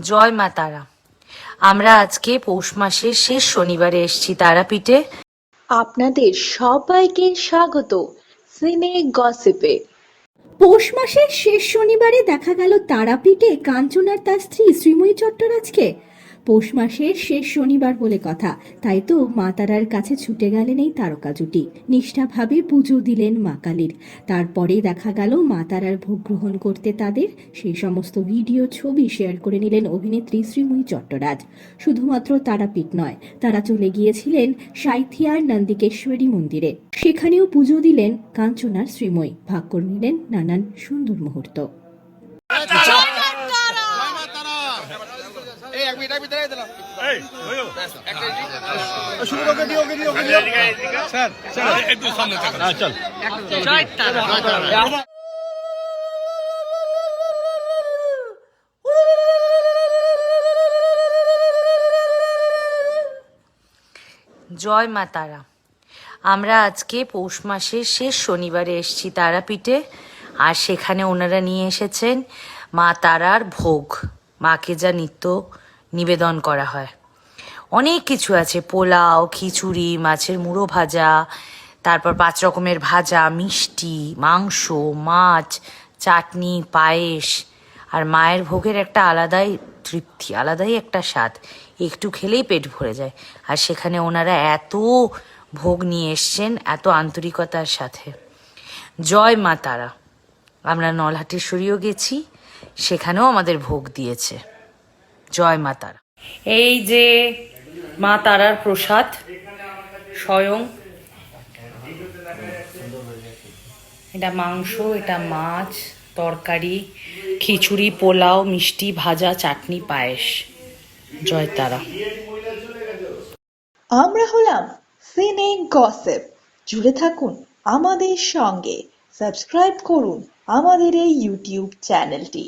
জয় মা তারা। আমরা আজকে পৌষ মাসের শেষ শনিবারে এসছি তারাপীঠে। আপনাদের সবাইকে স্বাগত সিনে গসিপে। পৌষ মাসের শেষ শনিবারে দেখা গেল তারাপীঠে কাঞ্চনার তার স্ত্রী শ্রীময়ী চট্টরাজকে। পৌষ মাসের শেষ শনিবার বলে কথা। তাই তো মা তারার কাছে ছুটে গেলেন এই তারকা জুটি। নিষ্ঠাভাবে পুজো দিলেন মা কালীর। তারপরে দেখা গেল মা তারার ভোগ গ্রহণ করতে তাদের। সেই সমস্ত ভিডিও, ছবি শেয়ার করে নিলেন অভিনেত্রী শ্রীময়ী চট্টরাজ। শুধুমাত্র তারাপীঠ নয়, তারা চলে গিয়েছিলেন সাইথিয়ার নন্দিকেশ্বরী মন্দিরে। সেখানেও পুজো দিলেন কাঞ্চনার শ্রীময়ী। ভাগ করে নিলেন নানান সুন্দর মুহূর্ত। চল। জয় মা তারা। আমরা আজকে পৌষ মাসের শেষ শনিবারে এসেছি তারাপীঠে আর সেখানে ওনারা নিয়ে এসেছেন মা তারার ভোগ মাকে যা নিত্য নিবেদন করা হয়। অনেক কিছু আছে, পোলাও, খিচুড়ি, মাছের মুড়ো ভাজা, তারপর পাঁচ রকমের ভাজা, মিষ্টি, মাংস, মাছ, চাটনি, পায়েস, আর মায়ের ভোগের একটা আলাদাই তৃপ্তি, আলাদাই একটা স্বাদ। একটু খেলেই পেট ভরে যায়। আর সেখানে ওনারা এত ভোগ নিয়ে এসছেন, এত আন্তরিকতার সাথে। জয় মা তারা। আমরা নলহাটেশ্বরীও গেছি, সেখানেও আমাদের ভোগ দিয়েছে। জয় মা তারা। এই যে মা তারার প্রসাদ স্বয়ং। এটা মাংস এটা মাছ তরকারি খিচুড়ি পোলাও মিষ্টি ভাজা চাটনি পায়েস। জয় তারা। আমরা হলাম সিনে গসিপ। জুড়ে থাকুন আমাদের সঙ্গে। সাবস্ক্রাইব করুন আমাদের এই ইউটিউব চ্যানেলটি।